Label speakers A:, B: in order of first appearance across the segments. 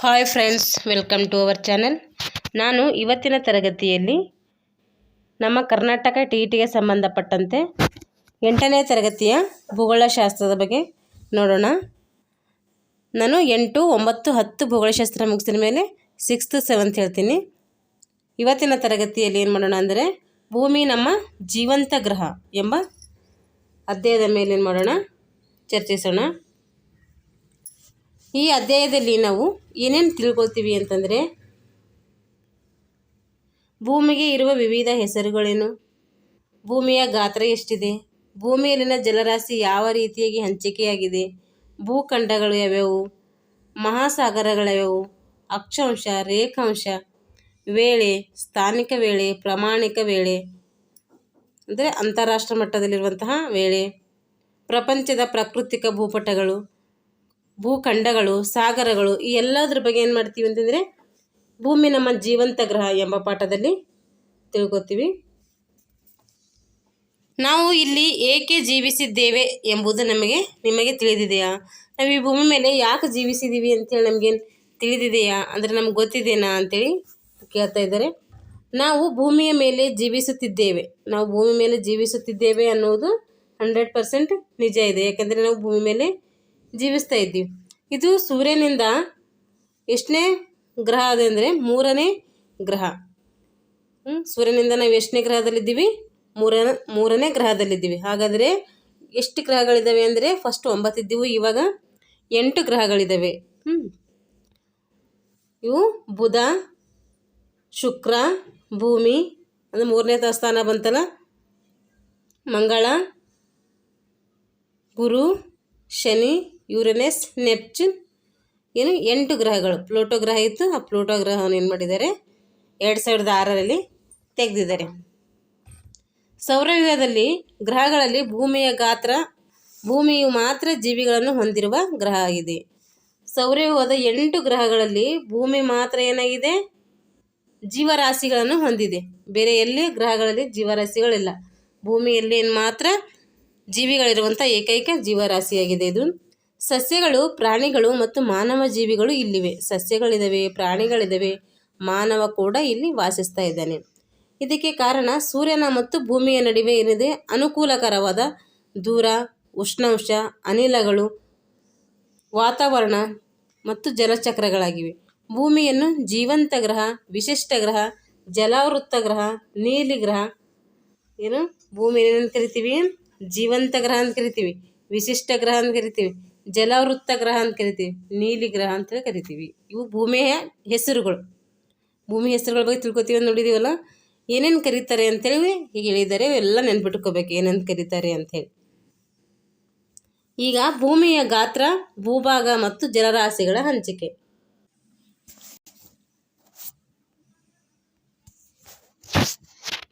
A: Hi friends welcome to our channel ನಾನು ಇವತ್ತಿನ ತರಗತಿಯಲ್ಲಿ ನಮ್ಮ ಕರ್ನಾಟಕ ಟಿ ಟಿಗೆ ಸಂಬಂಧಪಟ್ಟಂತೆ ಎಂಟನೇ ತರಗತಿಯ ಭೂಗೋಳಶಾಸ್ತ್ರದ ಬಗ್ಗೆ ನೋಡೋಣ. ನಾನು ಎಂಟು, ಒಂಬತ್ತು, ಹತ್ತು ಭೂಗೋಳಶಾಸ್ತ್ರ ಮುಗಿಸಿದ ಮೇಲೆ ಸಿಕ್ಸ್ತ್ ಸೆವೆಂತ್ ಹೇಳ್ತೀನಿ. ಇವತ್ತಿನ ತರಗತಿಯಲ್ಲಿ ಏನು ಮಾಡೋಣ ಅಂದರೆ ಭೂಮಿ ನಮ್ಮ ಜೀವಂತ ಗ್ರಹ ಎಂಬ ಅಧ್ಯಾಯದ ಮೇಲೆ ಏನು ಮಾಡೋಣ, ಚರ್ಚಿಸೋಣ. ಈ ಅಧ್ಯಾಯದಲ್ಲಿ ನಾವು ಏನೇನು ತಿಳ್ಕೊಳ್ತೀವಿ ಅಂತಂದರೆ, ಭೂಮಿಗೆ ಇರುವ ವಿವಿಧ ಹೆಸರುಗಳೇನು? ಭೂಮಿಯ ಗಾತ್ರ ಎಷ್ಟಿದೆ? ಭೂಮಿಯಲ್ಲಿನ ಜಲರಾಶಿ ಯಾವ ರೀತಿಯಾಗಿ ಹಂಚಿಕೆಯಾಗಿದೆ? ಭೂಖಂಡಗಳು ಯಾವ್ಯಾವು? ಮಹಾಸಾಗರಗಳ್ಯಾವ್ಯಾವು ಅಕ್ಷಾಂಶ, ರೇಖಾಂಶ, ವೇಳೆ, ಸ್ಥಾನಿಕ ವೇಳೆ, ಪ್ರಾಮಾಣಿಕ ವೇಳೆ, ಅಂದರೆ ಅಂತಾರಾಷ್ಟ್ರ ಮಟ್ಟದಲ್ಲಿರುವಂತಹ ವೇಳೆ, ಪ್ರಪಂಚದ ಪ್ರಾಕೃತಿಕ ಭೂಪಟಗಳು. ಭೂಖಂಡಗಳು, ಸಾಗರಗಳು, ಈ ಎಲ್ಲದ್ರ ಬಗ್ಗೆ ಏನು ಮಾಡ್ತೀವಿ ಅಂತಂದರೆ ಭೂಮಿ ನಮ್ಮ ಜೀವಂತ ಗ್ರಹ ಎಂಬ ಪಾಠದಲ್ಲಿ ತಿಳ್ಕೊತೀವಿ. ನಾವು ಇಲ್ಲಿ ಏಕೆ ಜೀವಿಸಿದ್ದೇವೆ ಎಂಬುದು ನಮಗೆ, ನಿಮಗೆ ತಿಳಿದಿದೆಯಾ? ನಾವು ಈ ಭೂಮಿ ಮೇಲೆ ಯಾಕೆ ಜೀವಿಸಿದ್ದೀವಿ ಅಂತೇಳಿ ನಮಗೇನು ತಿಳಿದಿದೆಯಾ? ಅಂದರೆ ನಮ್ಗೆ ಗೊತ್ತಿದೆಯಾ ಅಂತೇಳಿ ಕೇಳ್ತಾ ಇದ್ದಾರೆ. ನಾವು ಭೂಮಿಯ ಮೇಲೆ ಜೀವಿಸುತ್ತಿದ್ದೇವೆ. ನಾವು ಭೂಮಿ ಮೇಲೆ ಜೀವಿಸುತ್ತಿದ್ದೇವೆ ಅನ್ನೋದು ಹಂಡ್ರೆಡ್ ಪರ್ಸೆಂಟ್ ನಿಜ ಇದೆ. ಯಾಕೆಂದರೆ ನಾವು ಭೂಮಿ ಮೇಲೆ ಜೀವಿಸ್ತಾ ಇದ್ದೀವಿ ಇದು ಸೂರ್ಯನಿಂದ ಎಷ್ಟನೇ ಗ್ರಹ ಅದೆ ಅಂದರೆ ಮೂರನೇ ಗ್ರಹ? ಸೂರ್ಯನಿಂದ ನಾವು ಎಷ್ಟನೇ ಗ್ರಹದಲ್ಲಿದ್ದೀವಿ? ಮೂರ, ಮೂರನೇ ಗ್ರಹದಲ್ಲಿದ್ದೀವಿ. ಹಾಗಾದರೆ ಎಷ್ಟು ಗ್ರಹಗಳಿದ್ದಾವೆ ಅಂದರೆ ಫಸ್ಟ್ ಒಂಬತ್ತಿದ್ದೀವು, ಇವಾಗ ಎಂಟು ಗ್ರಹಗಳಿದ್ದಾವೆ ಹ್ಞೂ ಇವು ಬುಧ, ಶುಕ್ರ, ಭೂಮಿ, ಅಂದರೆ ಮೂರನೇ ಸ್ಥಾನ ಬಂತಲ್ಲ? ಮಂಗಳ, ಗುರು, ಶನಿ ಯುರೇನಸ್, ನೆಪ್ಚೂನ್, ಏನು ಎಂಟು ಗ್ರಹಗಳು. ಪ್ಲೂಟೋ ಗ್ರಹ ಇತ್ತು, ಆ ಪ್ಲೂಟೋ ಗ್ರಹವನ್ನು ಏನು ಮಾಡಿದ್ದಾರೆ? ಎರಡು ಸಾವಿರದ ಆರರಲ್ಲಿ ತೆಗೆದಿದ್ದಾರೆ. ಸೌರವ್ಯೂಹದಲ್ಲಿ ಗ್ರಹಗಳಲ್ಲಿ ಭೂಮಿಯ ಗಾತ್ರ, ಭೂಮಿಯು ಮಾತ್ರ ಜೀವಿಗಳನ್ನು ಹೊಂದಿರುವ ಗ್ರಹ ಆಗಿದೆ. ಸೌರವ್ಯೂಹದ ಎಂಟು ಗ್ರಹಗಳಲ್ಲಿ ಭೂಮಿ ಮಾತ್ರ ಏನಾಗಿದೆ? ಜೀವರಾಶಿಗಳನ್ನು ಹೊಂದಿದೆ. ಬೇರೆ ಎಲ್ಲಿ ಗ್ರಹಗಳಲ್ಲಿ ಜೀವರಾಶಿಗಳಿಲ್ಲ. ಭೂಮಿಯಲ್ಲಿ ಮಾತ್ರ ಜೀವಿಗಳಿರುವಂಥ ಏಕೈಕ ಜೀವರಾಶಿಯಾಗಿದೆ ಇದು. ಸಸ್ಯಗಳು, ಪ್ರಾಣಿಗಳು ಮತ್ತು ಮಾನವ ಜೀವಿಗಳು ಇಲ್ಲಿವೆ. ಸಸ್ಯಗಳಿದ್ದಾವೆ ಪ್ರಾಣಿಗಳಿದ್ದಾವೆ ಮಾನವ ಕೂಡ ಇಲ್ಲಿ ವಾಸಿಸ್ತಾ ಇದ್ದಾನೆ. ಇದಕ್ಕೆ ಕಾರಣ ಸೂರ್ಯನ ಮತ್ತು ಭೂಮಿಯ ನಡುವೆ ಏನಿದೆ? ಅನುಕೂಲಕರವಾದ ದೂರ, ಉಷ್ಣಾಂಶ, ಅನಿಲಗಳು, ವಾತಾವರಣ ಮತ್ತು ಜಲಚಕ್ರಗಳಾಗಿವೆ. ಭೂಮಿಯನ್ನು ಜೀವಂತ ಗ್ರಹ, ವಿಶಿಷ್ಟ ಗ್ರಹ ಜಲಾವೃತ್ತ ಗ್ರಹ, ನೀಲಿ ಗ್ರಹ ಏನು? ಭೂಮಿ ಏನಂತ ಕರಿತೀವಿ? ಜೀವಂತ ಗ್ರಹ ಅಂತ ಕರಿತೀವಿ. ವಿಶಿಷ್ಟ ಗ್ರಹ ಅಂತ ಕರಿತೀವಿ. ಜಲಾವೃತ್ತ ಗ್ರಹ ಅಂತ ಕರಿತೀವಿ ನೀಲಿ ಗ್ರಹ ಅಂತ ಕರಿತೀವಿ. ಇವು ಭೂಮಿಯ ಹೆಸರುಗಳು. ಭೂಮಿ ಹೆಸರುಗಳ ಬಗ್ಗೆ ತಿಳ್ಕೊತೀವಿ ಅಂತ ನೋಡಿದೀವಲ್ಲ? ಏನೇನು ಕರೀತಾರೆ ಅಂತೇಳಿ ಹೀಗೆ ಹೇಳಿದ್ದಾರೆ ಎಲ್ಲ ನೆನ್ಪಿಟ್ಕೋಬೇಕು, ಏನೇನು ಕರೀತಾರೆ ಅಂಥೇಳಿ. ಈಗ ಭೂಮಿಯ ಗಾತ್ರ, ಭೂಭಾಗ ಮತ್ತು ಜಲರಾಶಿಗಳ ಹಂಚಿಕೆ.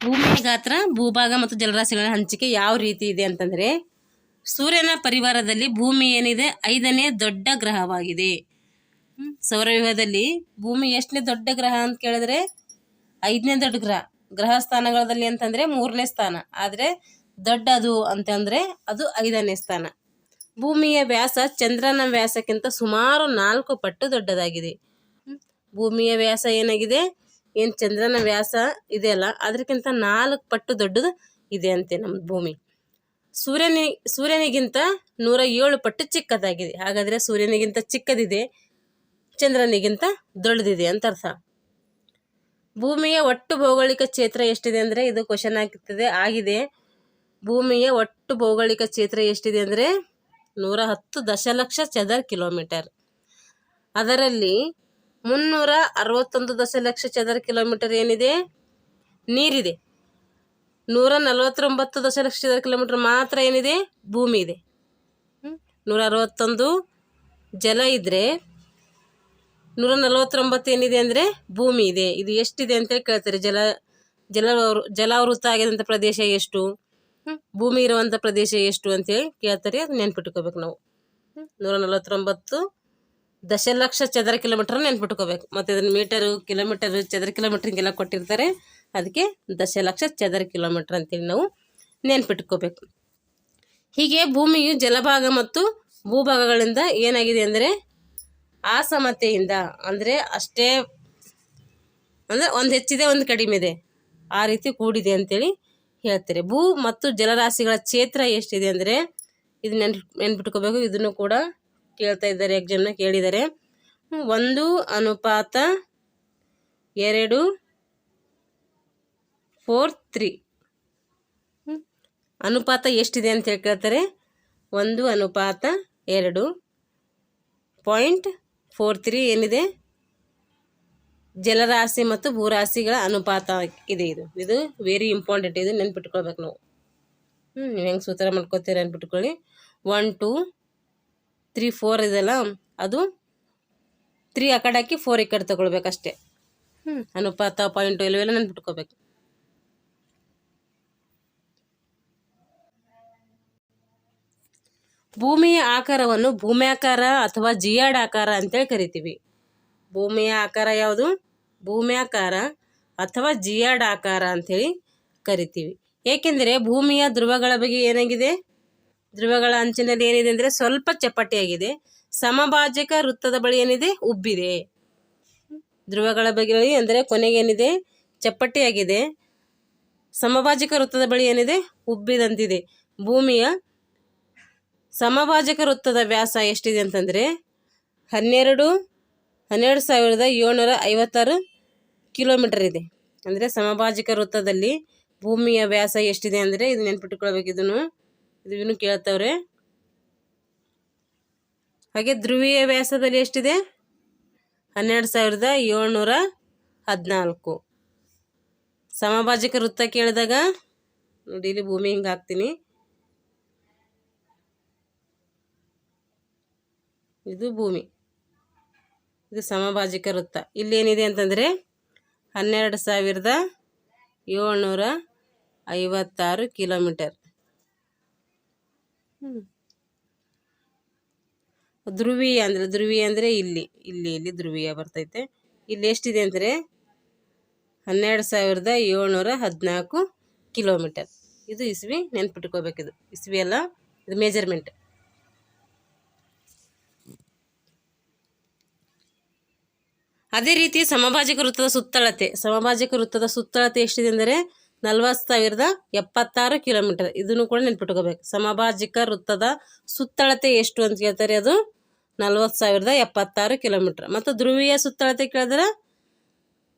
A: ಭೂಮಿಯ ಗಾತ್ರ, ಭೂಭಾಗ ಮತ್ತು ಜಲರಾಶಿಗಳ ಹಂಚಿಕೆ ಯಾವ ರೀತಿ ಇದೆ ಅಂತಂದರೆ ಸೂರ್ಯನ ಪರಿವಾರದಲ್ಲಿ ಭೂಮಿ ಏನಿದೆ? ಐದನೇ ದೊಡ್ಡ ಗ್ರಹವಾಗಿದೆ? ಸೌರವ್ಯೂಹದಲ್ಲಿ ಭೂಮಿ ಎಷ್ಟನೇ ದೊಡ್ಡ ಗ್ರಹ ಅಂತ ಕೇಳಿದ್ರೆ ಐದನೇ ದೊಡ್ಡ ಗ್ರಹ. ಗ್ರಹ ಸ್ಥಾನಗಳಲ್ಲಿ ಅಂತಂದರೆ ಮೂರನೇ ಸ್ಥಾನ. ಆದರೆ ದೊಡ್ಡದು ಅಂತಂದರೆ ಅದು ಐದನೇ ಸ್ಥಾನ. ಭೂಮಿಯ ವ್ಯಾಸ ಚಂದ್ರನ ವ್ಯಾಸಕ್ಕಿಂತ ಸುಮಾರು ನಾಲ್ಕು ಪಟ್ಟು ದೊಡ್ಡದಾಗಿದೆ. ಭೂಮಿಯ ವ್ಯಾಸ ಏನಾಗಿದೆ? ಏನು ಚಂದ್ರನ ವ್ಯಾಸ ಇದೆಯಲ್ಲ ಅದಕ್ಕಿಂತ ನಾಲ್ಕು ಪಟ್ಟು ದೊಡ್ಡದು ಇದೆ ಅಂತೆ ನಮ್ಮ ಭೂಮಿ. ಸೂರ್ಯನಿ, ಸೂರ್ಯನಿಗಿಂತ ನೂರ ಏಳು ಪಟ್ಟು ಚಿಕ್ಕದಾಗಿದೆ. ಹಾಗಾದರೆ ಸೂರ್ಯನಿಗಿಂತ ಚಿಕ್ಕದಿದೆ, ಚಂದ್ರನಿಗಿಂತ ದೊಡ್ಡದಿದೆ ಅಂತ ಅರ್ಥ. ಭೂಮಿಯ ಒಟ್ಟು ಭೌಗೋಳಿಕ ಕ್ಷೇತ್ರ ಎಷ್ಟಿದೆ ಅಂದರೆ ಇದು ಕ್ವಶನ್ ಆಗ್ತದೆ, ಆಗಿದೆ. ಭೂಮಿಯ ಒಟ್ಟು ಭೌಗೋಳಿಕ ಕ್ಷೇತ್ರ ಎಷ್ಟಿದೆ ಅಂದರೆ ನೂರ ಹತ್ತು ದಶಲಕ್ಷ ಚದರ್ ಕಿಲೋಮೀಟರ್. ಅದರಲ್ಲಿ ಮುನ್ನೂರ ಅರವತ್ತೊಂದು ದಶಲಕ್ಷ ಚದರ ಕಿಲೋಮೀಟರ್ ಏನಿದೆ? ನೀರಿದೆ. ನೂರ ನಲವತ್ತೊಂಬತ್ತು ದಶಲಕ್ಷ ಚದರ ಕಿಲೋಮೀಟರ್ ಮಾತ್ರ ಏನಿದೆ? ಭೂಮಿ ಇದೆ? ನೂರ ಅರವತ್ತೊಂದು ಜಲ ಇದ್ದರೆ ನೂರ ನಲವತ್ತೊಂಬತ್ತು ಏನಿದೆ ಅಂದರೆ ಭೂಮಿ ಇದೆ. ಇದು ಎಷ್ಟಿದೆ ಅಂತೇಳಿ ಕೇಳ್ತಾರೆ. ಜಲ ಜಲ, ಜಲಾವೃತ ಆಗಿದಂಥ ಪ್ರದೇಶ ಎಷ್ಟು? ಭೂಮಿ ಇರುವಂಥ ಪ್ರದೇಶ ಎಷ್ಟು ಅಂತೇಳಿ ಕೇಳ್ತಾರೆ. ಅದು ನೆನ್ಪಿಟ್ಕೋಬೇಕು ನಾವು? ನೂರ ನಲವತ್ತೊಂಬತ್ತು ದಶಲಕ್ಷ ಚದರ ಕಿಲೋಮೀಟರ್ ನೆನ್ಪಿಟ್ಕೋಬೇಕು. ಮತ್ತು ಇದನ್ನ ಮೀಟರು, ಕಿಲೋಮೀಟರ್, ಚದರ ಕಿಲೋಮೀಟ್ರಿಗೆಲ್ಲ ಕೊಟ್ಟಿರ್ತಾರೆ. ಅದಕ್ಕೆ ದಶಲಕ್ಷ ಚದರ ಕಿಲೋಮೀಟ್ರ್ ಅಂತೇಳಿ ನಾವು ನೆನ್ಪಿಟ್ಕೋಬೇಕು. ಹೀಗೆ ಭೂಮಿಯು ಜಲಭಾಗ ಮತ್ತು ಭೂಭಾಗಗಳಿಂದ ಏನಾಗಿದೆ ಅಂದರೆ ಅಸಮತೆಯಿಂದ ಅಂದರೆ ಅಷ್ಟೇ ಅಂದರೆ ಒಂದು ಹೆಚ್ಚಿದೆ, ಒಂದು ಕಡಿಮೆ ಇದೆ. ಆ ರೀತಿ ಕೂಡಿದೆ ಅಂತೇಳಿ ಹೇಳ್ತಾರೆ. ಭೂ ಮತ್ತು ಜಲರಾಶಿಗಳ ಕ್ಷೇತ್ರ ಎಷ್ಟಿದೆ ಅಂದರೆ ಇದು ನೆನ್ ನೆನ್ಪಿಟ್ಕೋಬೇಕು. ಇದನ್ನು ಕೂಡ ಕೇಳ್ತಾ ಇದ್ದಾರೆ, ಎಕ್ಸಾಮ್ನ ಕೇಳಿದ್ದಾರೆ. ಒಂದು ಅನುಪಾತ ಎರಡು ಫೋರ್ ತ್ರೀ. ಅನುಪಾತ ಎಷ್ಟಿದೆ ಅಂತ ಹೇಳ್ಕೊಳ್ತಾರೆ? ಒಂದು, ಅನುಪಾತ ಎರಡು. ಪಾಯಿಂಟ್ ಫೋರ್ ತ್ರೀ ಏನಿದೆ? ಜಲರಾಶಿ ಮತ್ತು ಭೂರಾಶಿಗಳ ಅನುಪಾತ ಇದೆ ಇದು. ಇದು ವೆರಿ ಇಂಪಾರ್ಟೆಂಟ್ ಇದು ನೆನ್ಪಿಟ್ಕೊಳ್ಬೇಕು ನಾವು. ಹ್ಞೂ ನೀವು ಹೆಂಗೆ ಸೂತ್ರ ಮಾಡ್ಕೋತೀರ ನೆನ್ಪಿಟ್ಕೊಳ್ಳಿ ಒನ್ ಟು ತ್ರೀ ಫೋರ್ ಇದೆಲ್ಲ, ಅದು ತ್ರೀ ಆ ಕಡೆ ಹಾಕಿ ಫೋರ್ ಈ ಕಡೆ ತಗೊಳ್ಬೇಕಷ್ಟೇ. ಹ್ಞೂ ಅನುಪಾತ ಪಾಯಿಂಟು ಇವೆಲ್ಲ ನೆನ್ಪಿಟ್ಕೋಬೇಕು ಭೂಮಿಯ ಆಕಾರವನ್ನು ಭೂಮ್ಯಾಕಾರ ಅಥವಾ ಜಿಯಾಡ್ ಆಕಾರ ಅಂತೇಳಿ ಕರಿತೀವಿ. ಭೂಮಿಯ ಆಕಾರ ಯಾವುದು? ಭೂಮ್ಯಾಕಾರ ಅಥವಾ ಜಿಯಾಡ್ ಆಕಾರ ಅಂಥೇಳಿ ಕರಿತೀವಿ. ಏಕೆಂದರೆ ಭೂಮಿಯ ಧ್ರುವಗಳ ಬಗ್ಗೆ ಏನಾಗಿದೆ? ಧ್ರುವಗಳ ಅಂಚಿನಲ್ಲಿ ಏನಿದೆ ಅಂದರೆ ಸ್ವಲ್ಪ ಚಪ್ಪಟೆಯಾಗಿದೆ. ಸಮಭಾಜಕ ವೃತ್ತದ ಬಳಿ ಏನಿದೆ? ಉಬ್ಬಿದೆ. ಧ್ರುವಗಳ ಬಗ್ಗೆ ಅಂದರೆ ಕೊನೆಗೆ ಏನಿದೆ? ಚಪ್ಪಟೆಯಾಗಿದೆ. ಸಮಭಾಜಕ ವೃತ್ತದ ಬಳಿ ಏನಿದೆ? ಉಬ್ಬಿದಂತಿದೆ. ಭೂಮಿಯ ಸಮಭಾಜಕ ವೃತ್ತದ ವ್ಯಾಸ ಎಷ್ಟಿದೆ ಅಂತಂದರೆ ಹನ್ನೆರಡು ಹನ್ನೆರಡು ಸಾವಿರದ ಏಳ್ನೂರ ಐವತ್ತಾರು ಕಿಲೋಮೀಟರ್ ಇದೆ. ಅಂದರೆ ಸಮಭಾಜಕ ವೃತ್ತದಲ್ಲಿ ಭೂಮಿಯ ವ್ಯಾಸ ಎಷ್ಟಿದೆ ಅಂದರೆ ಇದು ನೆನ್ಪಿಟ್ಕೊಳ್ಬೇಕು ಇದನ್ನು. ಇದನ್ನು ಕೇಳ್ತವ್ರೆ. ಹಾಗೆ ಧ್ರುವೀಯ ವ್ಯಾಸದಲ್ಲಿ ಎಷ್ಟಿದೆ? ಹನ್ನೆರಡು ಸಾವಿರದ ಏಳ್ನೂರ ಹದಿನಾಲ್ಕು. ಸಮಭಾಜಕ ವೃತ್ತ ಕೇಳಿದಾಗ, ನೋಡಿ ಇಲ್ಲಿ ಭೂಮಿ ಹಿಂಗೆ ಹಾಕ್ತೀನಿ. ಇದು ಭೂಮಿ. ಇದು ಸಮಭಾಜಿಕ ವೃತ್ತ. ಇಲ್ಲೇನಿದೆ ಅಂತಂದರೆ ಹನ್ನೆರಡು ಸಾವಿರದ ಏಳ್ನೂರ ಐವತ್ತಾರು ಕಿಲೋಮೀಟರ್. ಧ್ರುವೀಯ ಅಂದರೆ ಧ್ರುವೀಯ ಅಂದರೆ ಇಲ್ಲಿ ಇಲ್ಲಿ ಇಲ್ಲಿ ಧ್ರುವೀಯ ಬರ್ತೈತೆ. ಇಲ್ಲಿ ಎಷ್ಟಿದೆ ಅಂದರೆ ಹನ್ನೆರಡು ಸಾವಿರದ ಏಳ್ನೂರ ಹದಿನಾಲ್ಕು ಕಿಲೋಮೀಟರ್. ಇದು ಇಸ್ವಿ ನೆನ್ಪಿಟ್ಕೋಬೇಕಿದು. ಇಸ್ವಿ ಅಲ್ಲ, ಇದು ಮೇಜರ್ಮೆಂಟ್ ಅದೇ ರೀತಿ ಸಮಭಾಜಕ ವೃತ್ತದ ಸುತ್ತಳತೆ. ಸಮಭಾಜಕ ವೃತ್ತದ ಸುತ್ತಳತೆ ಎಷ್ಟಿದೆ ಅಂದರೆ ನಲ್ವತ್ತು ಸಾವಿರದ ಎಪ್ಪತ್ತಾರು ಕಿಲೋಮೀಟರ್. ಇದನ್ನು ಕೂಡ ನೆನ್ಪಿಟ್ಕೋಬೇಕು. ಸಮಭಾಜಿಕ ವೃತ್ತದ ಸುತ್ತಳತೆ ಎಷ್ಟು ಅಂತ ಕೇಳ್ತಾರೆ ಅದು ನಲ್ವತ್ತು ಸಾವಿರದ ಎಪ್ಪತ್ತಾರು ಕಿಲೋಮೀಟರ್. ಮತ್ತು ಧ್ರುವೀಯ ಸುತ್ತಳತೆ ಕೇಳಿದ್ರೆ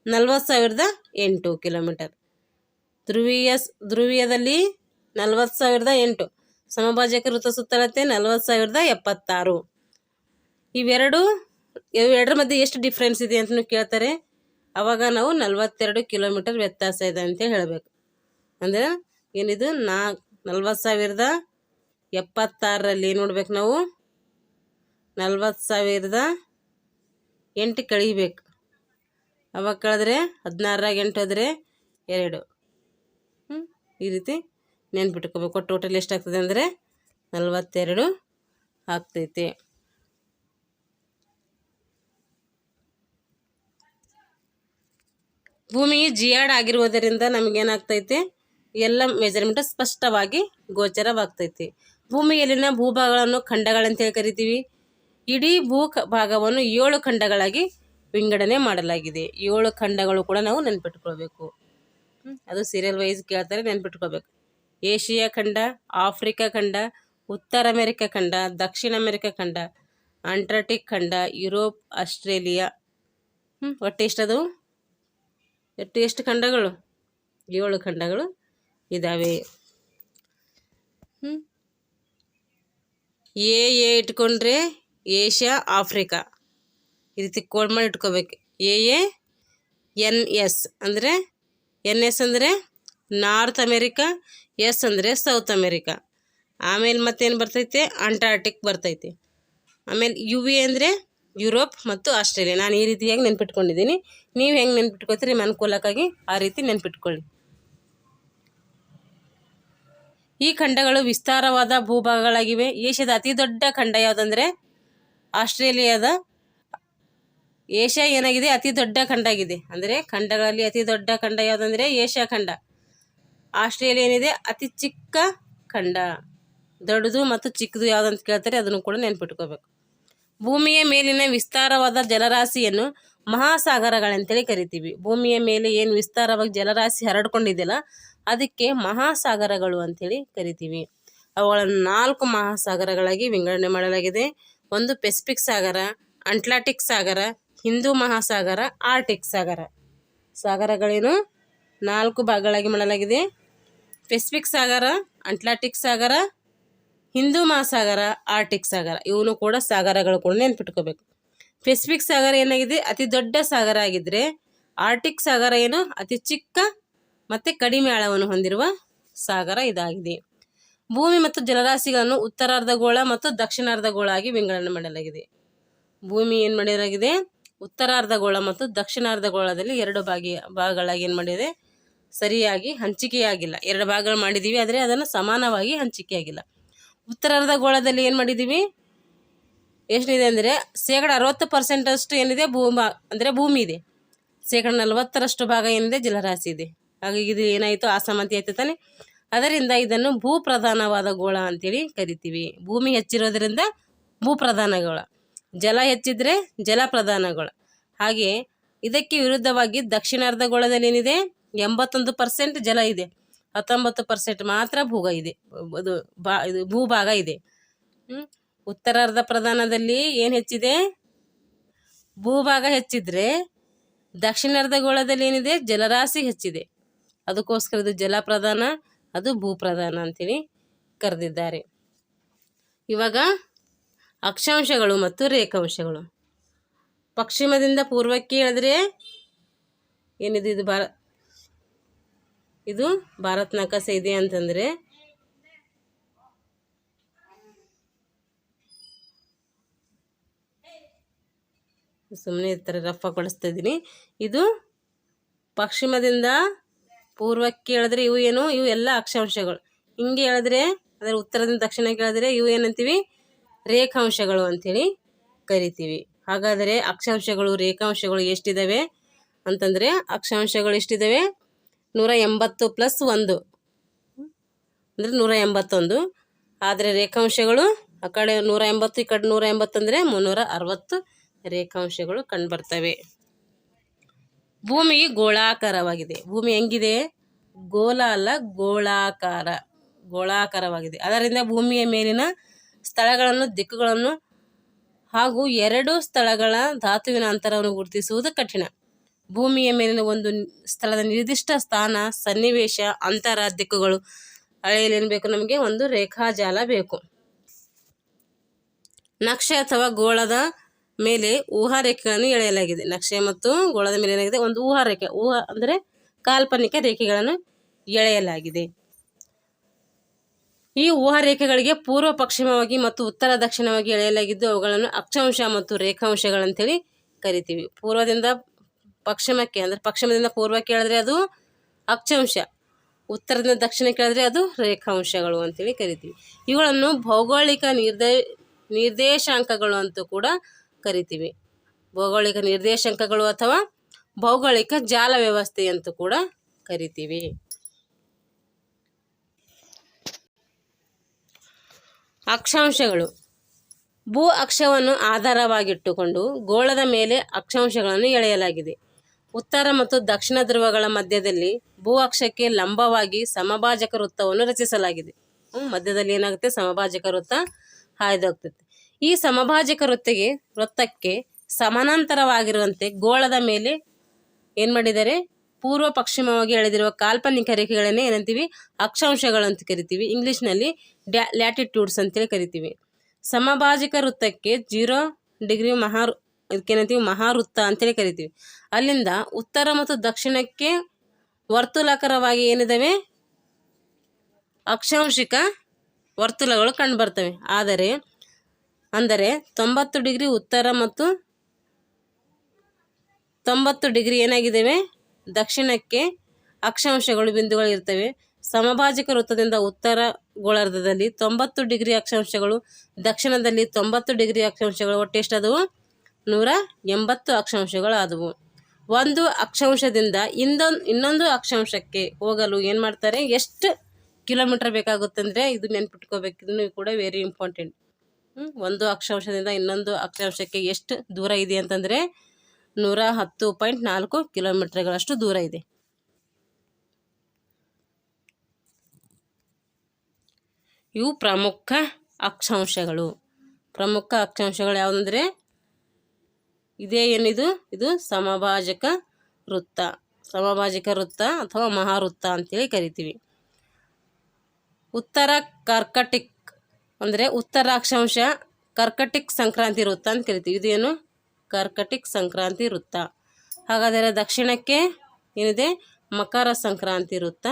A: ನಲ್ವತ್ತು ಸಾವಿರದ ಎಂಟು ಕಿಲೋಮೀಟರ್. ಧ್ರುವೀಯ ಧ್ರುವೀಯದಲ್ಲಿ ನಲ್ವತ್ತು ಸಾವಿರದ ಎಂಟು. ಸಮಭಾಜಕ ವೃತ್ತ ಸುತ್ತಳತೆ ನಲ್ವತ್ತು ಸಾವಿರದ ಎಪ್ಪತ್ತಾರು. ಇವೆರಡು ಇವೆರಡರ ಮಧ್ಯೆ ಎಷ್ಟು ಡಿಫ್ರೆನ್ಸ್ ಇದೆ ಅಂತಲೂ ಕೇಳ್ತಾರೆ. ಅವಾಗ ನಾವು ನಲ್ವತ್ತೆರಡು ಕಿಲೋಮೀಟರ್ ವ್ಯತ್ಯಾಸ ಇದೆ ಅಂತ ಹೇಳಬೇಕು. ಅಂದರೆ ಏನಿದು? ನಾ ನಲ್ವತ್ತು ಸಾವಿರದ ಎಪ್ಪತ್ತಾರರಲ್ಲಿ ಏನು ನೋಡ್ಬೇಕು ನಾವು? ನಲ್ವತ್ತು ಸಾವಿರದ ಎಂಟು ಕಳಿಬೇಕು. ಅವಾಗ ಕಳೆದ್ರೆ ಹದಿನಾರಾಗ ಎಂಟು ಹೋದರೆ ಎರಡು. ಈ ರೀತಿ ನೆನ್ಪಿಟ್ಕೋಬೇಕು. ಟೋಟಲ್ ಎಷ್ಟಾಗ್ತದೆ ಅಂದರೆ ನಲ್ವತ್ತೆರಡು ಆಗ್ತೈತೆ. ಭೂಮಿಯು ಜಿಯಾಡ್ ಆಗಿರುವುದರಿಂದ ನಮಗೇನಾಗ್ತೈತೆ? ಎಲ್ಲ ಮೆಜರ್ಮೆಂಟ್ ಸ್ಪಷ್ಟವಾಗಿ ಗೋಚರವಾಗ್ತೈತಿ. ಭೂಮಿಯಲ್ಲಿನ ಭೂಭಾಗಗಳನ್ನು ಖಂಡಗಳಂತೇಳಿ ಕರಿತೀವಿ. ಇಡೀ ಭೂ ಭಾಗವನ್ನು ಏಳು ಖಂಡಗಳಾಗಿ ವಿಂಗಡಣೆ ಮಾಡಲಾಗಿದೆ. ಏಳು ಖಂಡಗಳು ಕೂಡ ನಾವು ನೆನ್ಪಿಟ್ಕೊಳ್ಬೇಕು. ಅದು ಸೀರಿಯಲ್ ವೈಸ್ ಕೇಳ್ತಾರೆ, ನೆನ್ಪಿಟ್ಕೊಳ್ಬೇಕು. ಏಷಿಯಾ ಖಂಡ, ಆಫ್ರಿಕಾ ಖಂಡ, ಉತ್ತರ ಅಮೆರಿಕ ಖಂಡ, ದಕ್ಷಿಣ ಅಮೆರಿಕ ಖಂಡ, ಅಂಟಾರ್ಟಿಕ್ ಖಂಡ, ಯುರೋಪ್, ಆಸ್ಟ್ರೇಲಿಯಾ. ಹ್ಞೂ ಒಟ್ಟು ಎಷ್ಟದು ಎಷ್ಟು ಎಷ್ಟು ಖಂಡಗಳು? ಏಳು ಖಂಡಗಳು ಇದ್ದಾವೆ ಎ ಎ ಇಟ್ಕೊಂಡ್ರೆ ಏಷ್ಯಾ, ಆಫ್ರಿಕಾ. ಈ ರೀತಿ ಕೋಡ್ ಮಾಡಿ ಇಟ್ಕೋಬೇಕು. ಎ ಎ, ಎನ್, ಎಸ್ ಅಂದರೆ ಎನ್, ಎಸ್ ಅಂದರೆ ನಾರ್ತ್ ಅಮೇರಿಕಾ, ಎಸ್ ಅಂದರೆ ಸೌತ್ ಅಮೇರಿಕಾ. ಆಮೇಲೆ ಮತ್ತೇನು ಬರ್ತೈತೆ? ಅಂಟಾರ್ಟಿಕ್ ಬರ್ತೈತೆ. ಆಮೇಲೆ ಯು ವಿ ಅಂದರೆ ಯುರೋಪ್ ಮತ್ತು ಆಸ್ಟ್ರೇಲಿಯಾ ನಾನು ಈ ರೀತಿಯಾಗಿ ನೆನ್ಪಿಟ್ಕೊಂಡಿದ್ದೀನಿ. ನೀವು ಹೆಂಗೆ ನೆನ್ಪಿಟ್ಕೋತೀರಿ? ನಿಮ್ಮ ಅನುಕೂಲಕ್ಕಾಗಿ ಆ ರೀತಿ ನೆನ್ಪಿಟ್ಕೊಳ್ಳಿ. ಈ ಖಂಡಗಳು ವಿಸ್ತಾರವಾದ ಭೂಭಾಗಗಳಾಗಿವೆ. ಏಷ್ಯಾದ ಅತಿ ದೊಡ್ಡ ಖಂಡ ಯಾವುದಂದರೆ ಆಸ್ಟ್ರೇಲಿಯಾದ ಏಷ್ಯಾ ಏನಾಗಿದೆ? ಅತಿ ದೊಡ್ಡ ಖಂಡ ಆಗಿದೆ. ಅಂದರೆ ಖಂಡಗಳಲ್ಲಿ ಅತಿ ದೊಡ್ಡ ಖಂಡ ಯಾವುದಂದರೆ ಏಷ್ಯಾ ಖಂಡ. ಆಸ್ಟ್ರೇಲಿಯಾ ಏನಿದೆ? ಅತಿ ಚಿಕ್ಕ ಖಂಡ. ದೊಡ್ಡದು ಮತ್ತು ಚಿಕ್ಕದು ಯಾವುದಂತ ಕೇಳ್ತಾರೆ, ಅದನ್ನು ಕೂಡ ನೆನ್ಪಿಟ್ಕೋಬೇಕು. ಭೂಮಿಯ ಮೇಲಿನ ವಿಸ್ತಾರವಾದ ಜಲರಾಶಿಯನ್ನು ಮಹಾಸಾಗರಗಳಂತೇಳಿ ಕರಿತೀವಿ. ಭೂಮಿಯ ಮೇಲೆ ಏನು ವಿಸ್ತಾರವಾಗಿ ಜಲರಾಶಿ ಹರಡ್ಕೊಂಡಿದೆಯಲ್ಲ, ಅದಕ್ಕೆ ಮಹಾಸಾಗರಗಳು ಅಂಥೇಳಿ ಕರಿತೀವಿ. ಅವುಗಳನ್ನು ನಾಲ್ಕು ಮಹಾಸಾಗರಗಳಾಗಿ ವಿಂಗಡಣೆ ಮಾಡಲಾಗಿದೆ. ಒಂದು ಪೆಸಿಫಿಕ್ ಸಾಗರ, ಅಂಟ್ಲಾಂಟಿಕ್ ಸಾಗರ, ಹಿಂದೂ ಮಹಾಸಾಗರ, ಆರ್ಟಿಕ್ ಸಾಗರ. ಸಾಗರಗಳೇನು? ನಾಲ್ಕು ಭಾಗಗಳಾಗಿ ಮಾಡಲಾಗಿದೆ. ಪೆಸಿಫಿಕ್ ಸಾಗರ, ಅಟ್ಲಾಂಟಿಕ್ ಸಾಗರ ಹಿಂದೂ ಮಹಾಸಾಗರ, ಆರ್ಟಿಕ್ ಸಾಗರ, ಇವನು ಕೂಡ ಸಾಗರಗಳು ಕೂಡ ನೆನ್ಪಿಟ್ಕೋಬೇಕು. ಪೆಸಿಫಿಕ್ ಸಾಗರ ಏನಾಗಿದೆ? ಅತಿ ದೊಡ್ಡ ಸಾಗರ ಆಗಿದ್ದರೆ ಆರ್ಟಿಕ್ ಸಾಗರ ಏನು? ಅತಿ ಚಿಕ್ಕ ಮತ್ತು ಕಡಿಮೆ ಆಳವನ್ನು ಹೊಂದಿರುವ ಸಾಗರ ಇದಾಗಿದೆ. ಭೂಮಿ ಮತ್ತು ಜಲರಾಶಿಗಳನ್ನು ಉತ್ತರಾರ್ಧಗೋಳ ಮತ್ತು ದಕ್ಷಿಣಾರ್ಧಗೋಳ ಆಗಿ ವಿಂಗಡಣೆ ಮಾಡಲಾಗಿದೆ. ಭೂಮಿ ಏನು ಮಾಡಲಾಗಿದೆ ಉತ್ತರಾರ್ಧಗೋಳ ಮತ್ತು ದಕ್ಷಿಣಾರ್ಧಗೋಳದಲ್ಲಿ ಎರಡು ಭಾಗಿ, ಭಾಗಗಳಾಗಿ ಏನು ಮಾಡಿದೆ? ಸರಿಯಾಗಿ ಹಂಚಿಕೆಯಾಗಿಲ್ಲ. ಎರಡು ಭಾಗಗಳು ಮಾಡಿದ್ದೀವಿ ಆದರೆ ಅದನ್ನು ಸಮಾನವಾಗಿ ಹಂಚಿಕೆಯಾಗಿಲ್ಲ. ಉತ್ತರಾರ್ಧಗೋಳದಲ್ಲಿ ಏನು ಮಾಡಿದ್ದೀವಿ ಎಷ್ಟಿದೆ ಅಂದರೆ ಶೇಕಡ ಅರವತ್ತು ಪರ್ಸೆಂಟಷ್ಟು ಏನಿದೆ? ಭೂಮ ಅಂದರೆ ಭೂಮಿ ಇದೆ. ಶೇಕಡ ನಲವತ್ತರಷ್ಟು ಭಾಗ ಏನಿದೆ? ಜಲರಾಶಿ ಇದೆ. ಹಾಗಾಗಿ ಇದು ಏನಾಯಿತು? ಅಸಮಾನತೆ ಆಯ್ತು ತಾನೆ. ಅದರಿಂದ ಇದನ್ನು ಭೂ ಪ್ರಧಾನವಾದ ಗೋಳ ಅಂತೇಳಿ ಕರಿತೀವಿ. ಭೂಮಿ ಹೆಚ್ಚಿರೋದ್ರಿಂದ ಭೂ ಪ್ರಧಾನ ಗೋಳ. ಜಲ ಹೆಚ್ಚಿದ್ರೆ ಜಲ ಪ್ರಧಾನ ಗೋಳ. ಹಾಗೆ ಇದಕ್ಕೆ ವಿರುದ್ಧವಾಗಿ ದಕ್ಷಿಣಾರ್ಧ ಗೋಳದಲ್ಲಿ ಏನಿದೆ? ಎಂಬತ್ತೊಂದು ಪರ್ಸೆಂಟ್ ಜಲ ಇದೆ. ಹತ್ತೊಂಬತ್ತು ಪರ್ಸೆಂಟ್ ಮಾತ್ರ ಭೂಗ ಇದೆ. ಅದು ಬಾ ಇದು ಭೂಭಾಗ ಇದೆ? ಉತ್ತರಾರ್ಧ ಪ್ರಧಾನದಲ್ಲಿ ಏನು ಹೆಚ್ಚಿದೆ? ಭೂಭಾಗ ಹೆಚ್ಚಿದ್ರೆ ದಕ್ಷಿಣಾರ್ಧಗೋಳದಲ್ಲಿ ಏನಿದೆ ಜಲರಾಶಿ ಹೆಚ್ಚಿದೆ. ಅದಕ್ಕೋಸ್ಕರ ಇದು ಜಲಪ್ರಧಾನ, ಅದು ಭೂಪ್ರಧಾನ ಅಂತೇಳಿ ಕರೆದಿದ್ದಾರೆ. ಇವಾಗ ಅಕ್ಷಾಂಶಗಳು ಮತ್ತು ರೇಖಾಂಶಗಳು. ಪಶ್ಚಿಮದಿಂದ ಪೂರ್ವಕ್ಕೆ ಹೇಳಿದ್ರೆ ಏನಿದೆ ಇದು ಭಾರ ಇದು ಭಾರತ್ ನಕಾಸೆ ಇದೆ ಅಂತಂದರೆ ಸುಮ್ಮನೆ ಈ ಥರ ರಫ್ ಕಳಿಸ್ತಾ ಇದ್ದೀನಿ. ಇದು ಪಶ್ಚಿಮದಿಂದ ಪೂರ್ವಕ್ಕೆ ಹೇಳಿದ್ರೆ ಇವು ಏನು? ಇವು ಎಲ್ಲ ಅಕ್ಷಾಂಶಗಳು. ಹಿಂಗೆ ಹೇಳಿದ್ರೆ, ಅದರ ಉತ್ತರದಿಂದ ದಕ್ಷಿಣಕ್ಕೆ ಹೇಳಿದ್ರೆ ಇವು ಏನಂತೀವಿ? ರೇಖಾಂಶಗಳು ಅಂಥೇಳಿ ಕರಿತೀವಿ. ಹಾಗಾದರೆ ಅಕ್ಷಾಂಶಗಳು, ರೇಖಾಂಶಗಳು ಎಷ್ಟಿದ್ದಾವೆ ಅಂತಂದರೆ ಅಕ್ಷಾಂಶಗಳು ಎಷ್ಟಿದ್ದಾವೆ ನೂರ ಎಂಬತ್ತು ಪ್ಲಸ್ ಒಂದು. ಅಂದರೆ ನೂರ ಎಂಬತ್ತೊಂದು ಆದರೆ ರೇಖಾಂಶಗಳು ಆ ಕಡೆ ನೂರ ಎಂಬತ್ತು ಈ ಕಡೆ ನೂರ ಎಂಬತ್ತಂದರೆ ಮುನ್ನೂರ ಅರವತ್ತು ರೇಖಾಂಶಗಳು ಕಂಡುಬರ್ತವೆ. ಭೂಮಿ ಗೋಳಾಕಾರವಾಗಿದೆ. ಭೂಮಿ ಹೆಂಗಿದೆ? ಗೋಲ ಅಲ್ಲ, ಗೋಳಾಕಾರ. ಗೋಳಾಕಾರವಾಗಿದೆ. ಅದರಿಂದ ಭೂಮಿಯ ಮೇಲಿನ ಸ್ಥಳಗಳನ್ನು, ದಿಕ್ಕುಗಳನ್ನು ಹಾಗೂ ಎರಡು ಸ್ಥಳಗಳ ಧಾತುವಿನ ಅಂತರವನ್ನು ಗುರುತಿಸುವುದು ಕಠಿಣ. ಭೂಮಿಯ ಮೇಲಿನ ಒಂದು ಸ್ಥಳದ ನಿರ್ದಿಷ್ಟ ಸ್ಥಾನ, ಸನ್ನಿವೇಶ, ಅಂತರ, ದಿಕ್ಕುಗಳು. ಅಳೆಯಲು ಏನು ಬೇಕು ನಮಗೆ? ಒಂದು ರೇಖಾಜಾಲ ಬೇಕು. ನಕ್ಷೆ ಅಥವಾ ಗೋಳದ ಮೇಲೆ ಊಹಾ ರೇಖೆಗಳನ್ನು ಎಳೆಯಲಾಗಿದೆ. ನಕ್ಷೆ ಮತ್ತು ಗೋಳದ ಮೇಲೆ ಏನಾಗಿದೆ? ಒಂದು ಊಹಾ ರೇಖೆ ಊಹಾ ಅಂದರೆ ಕಾಲ್ಪನಿಕ ರೇಖೆಗಳನ್ನು ಎಳೆಯಲಾಗಿದೆ. ಈ ಊಹಾ ರೇಖೆಗಳಿಗೆ ಪೂರ್ವ ಪಶ್ಚಿಮವಾಗಿ ಮತ್ತು ಉತ್ತರ ದಕ್ಷಿಣವಾಗಿ ಎಳೆಯಲಾಗಿದ್ದು ಅವುಗಳನ್ನು ಅಕ್ಷಾಂಶ ಮತ್ತು ರೇಖಾಂಶಗಳಂತೇಳಿ ಕರಿತೀವಿ. ಪೂರ್ವದಿಂದ ಪಶ್ಚಿಮಕ್ಕೆ ಅಂದರೆ ಪಶ್ಚಿಮದಿಂದ ಪೂರ್ವಕ್ಕೆ ಹೇಳಿದ್ರೆ ಅದು ಅಕ್ಷಾಂಶ, ಉತ್ತರದಿಂದ ದಕ್ಷಿಣಕ್ಕೆ ಹೇಳಿದ್ರೆ ಅದು ರೇಖಾಂಶಗಳು ಅಂತೇಳಿ ಕರಿತೀವಿ. ಇವುಗಳನ್ನು ಭೌಗೋಳಿಕ ನಿರ್ದೇ, ನಿರ್ದೇಶಾಂಕಗಳು ಅಂತೂ ಕೂಡ ಕರಿತೀವಿ. ಭೌಗೋಳಿಕ ನಿರ್ದೇಶಾಂಕಗಳು ಅಥವಾ ಭೌಗೋಳಿಕ ಜಾಲ ವ್ಯವಸ್ಥೆ ಅಂತೂ ಕೂಡ ಕರಿತೀವಿ. ಅಕ್ಷಾಂಶಗಳು. ಭೂ ಅಕ್ಷವನ್ನು ಆಧಾರವಾಗಿಟ್ಟುಕೊಂಡು ಗೋಳದ ಮೇಲೆ ಅಕ್ಷಾಂಶಗಳನ್ನು ಎಳೆಯಲಾಗಿದೆ. ಉತ್ತರ ಮತ್ತು ದಕ್ಷಿಣ ಧ್ರುವಗಳ ಮಧ್ಯದಲ್ಲಿ ಭೂ ಅಕ್ಷಕ್ಕೆ ಲಂಬವಾಗಿ ಸಮಭಾಜಕ ವೃತ್ತವನ್ನು ರಚಿಸಲಾಗಿದೆ. ಮಧ್ಯದಲ್ಲಿ ಏನಾಗುತ್ತೆ? ಸಮಭಾಜಕ ವೃತ್ತ ಹಾಯ್ದೋಗ್ತದೆ. ಈ ಸಮಭಾಜಕ ವೃತ್ತಿಗೆ ವೃತ್ತಕ್ಕೆ ಸಮಾನಾಂತರವಾಗಿರುವಂತೆ ಗೋಳದ ಮೇಲೆ ಏನು ಮಾಡಿದರೆ? ಪೂರ್ವ ಪಶ್ಚಿಮವಾಗಿ ಎಳೆದಿರುವ ಕಾಲ್ಪನಿಕ ರೇಖೆಗಳನ್ನೇ ಏನಂತೀವಿ? ಅಕ್ಷಾಂಶಗಳು ಅಂತ ಕರಿತೀವಿ. ಇಂಗ್ಲಿಷ್ನಲ್ಲಿ ಡ್ಯಾ ಲ್ಯಾಟಿಟ್ಯೂಡ್ಸ್ ಅಂತೇಳಿ ಕರಿತೀವಿ. ಸಮಭಾಜಕ ವೃತ್ತಕ್ಕೆ ಜೀರೋ ಡಿಗ್ರಿ ಮಹಾ ಇದಕ್ಕೇನಂತೀವಿ ಮಹಾವೃತ್ತ ಅಂತೇಳಿ ಕರಿತೀವಿ. ಅಲ್ಲಿಂದ ಉತ್ತರ ಮತ್ತು ದಕ್ಷಿಣಕ್ಕೆ ವರ್ತುಲಾಕಾರವಾಗಿ ಏನಿದಾವೆ? ಅಕ್ಷಾಂಶಿಕ ವರ್ತುಲಗಳು ಕಂಡುಬರ್ತವೆ. ಆದರೆ, ಅಂದರೆ ತೊಂಬತ್ತು ಡಿಗ್ರಿ ಉತ್ತರ ಮತ್ತು ತೊಂಬತ್ತು ಡಿಗ್ರಿ ಏನಾಗಿದ್ದಾವೆ ದಕ್ಷಿಣಕ್ಕೆ ಅಕ್ಷಾಂಶಗಳು ಬಿಂದುಗಳು ಇರ್ತವೆ. ಸಮಭಾಜಕ ವೃತ್ತದಿಂದ ಉತ್ತರ ಗೋಳಾರ್ಧದಲ್ಲಿ ತೊಂಬತ್ತು ಡಿಗ್ರಿ ಅಕ್ಷಾಂಶಗಳು, ದಕ್ಷಿಣದಲ್ಲಿ ತೊಂಬತ್ತು ಡಿಗ್ರಿ ಅಕ್ಷಾಂಶಗಳು. ಒಟ್ಟು ಎಷ್ಟಾದವು ನೂರ ಎಂಬತ್ತು ಅಕ್ಷಾಂಶಗಳಾದವು. ಒಂದು ಅಕ್ಷಾಂಶದಿಂದ ಇನ್ನೊಂದು ಇನ್ನೊಂದು ಅಕ್ಷಾಂಶಕ್ಕೆ ಹೋಗಲು ಏನು ಮಾಡ್ತಾರೆ? ಎಷ್ಟು ಕಿಲೋಮೀಟರ್ ಬೇಕಾಗುತ್ತೆ ಅಂದರೆ ಇದು ನೆನ್ಪಿಟ್ಕೋಬೇಕು. ಇದನ್ನು ಕೂಡ ವೆರಿ ಇಂಪಾರ್ಟೆಂಟ್ ಒಂದು ಅಕ್ಷಾಂಶದಿಂದ ಇನ್ನೊಂದು ಅಕ್ಷಾಂಶಕ್ಕೆ ಎಷ್ಟು ದೂರ ಇದೆ ಅಂತಂದರೆ ನೂರ ಹತ್ತು ಪಾಯಿಂಟ್ ನಾಲ್ಕು ಕಿಲೋಮೀಟರ್ಗಳಷ್ಟು ದೂರ ಇದೆ. ಇವು ಪ್ರಮುಖ ಅಕ್ಷಾಂಶಗಳು. ಪ್ರಮುಖ ಅಕ್ಷಾಂಶಗಳು ಯಾವುದಂದರೆ ಇದೇ ಏನಿದು? ಇದು ಸಮಭಾಜಕ ವೃತ್ತ. ಸಮಭಾಜಕ ವೃತ್ತ ಅಥವಾ ಮಹಾವೃತ್ತ ಅಂತೇಳಿ ಕರಿತೀವಿ. ಉತ್ತರ ಕರ್ಕಟಿಕ್ ಅಂದರೆ ಉತ್ತರಾಕ್ಷಾಂಶ ಕರ್ಕಟಿಕ್ ಸಂಕ್ರಾಂತಿ ವೃತ್ತ ಅಂತ ಕರಿತೀವಿ. ಇದೇನು ಕರ್ಕಟಿಕ್ ಸಂಕ್ರಾಂತಿ ವೃತ್ತ. ಹಾಗಾದರೆ ದಕ್ಷಿಣಕ್ಕೆ ಏನಿದೆ? ಮಕರ ಸಂಕ್ರಾಂತಿ ವೃತ್ತ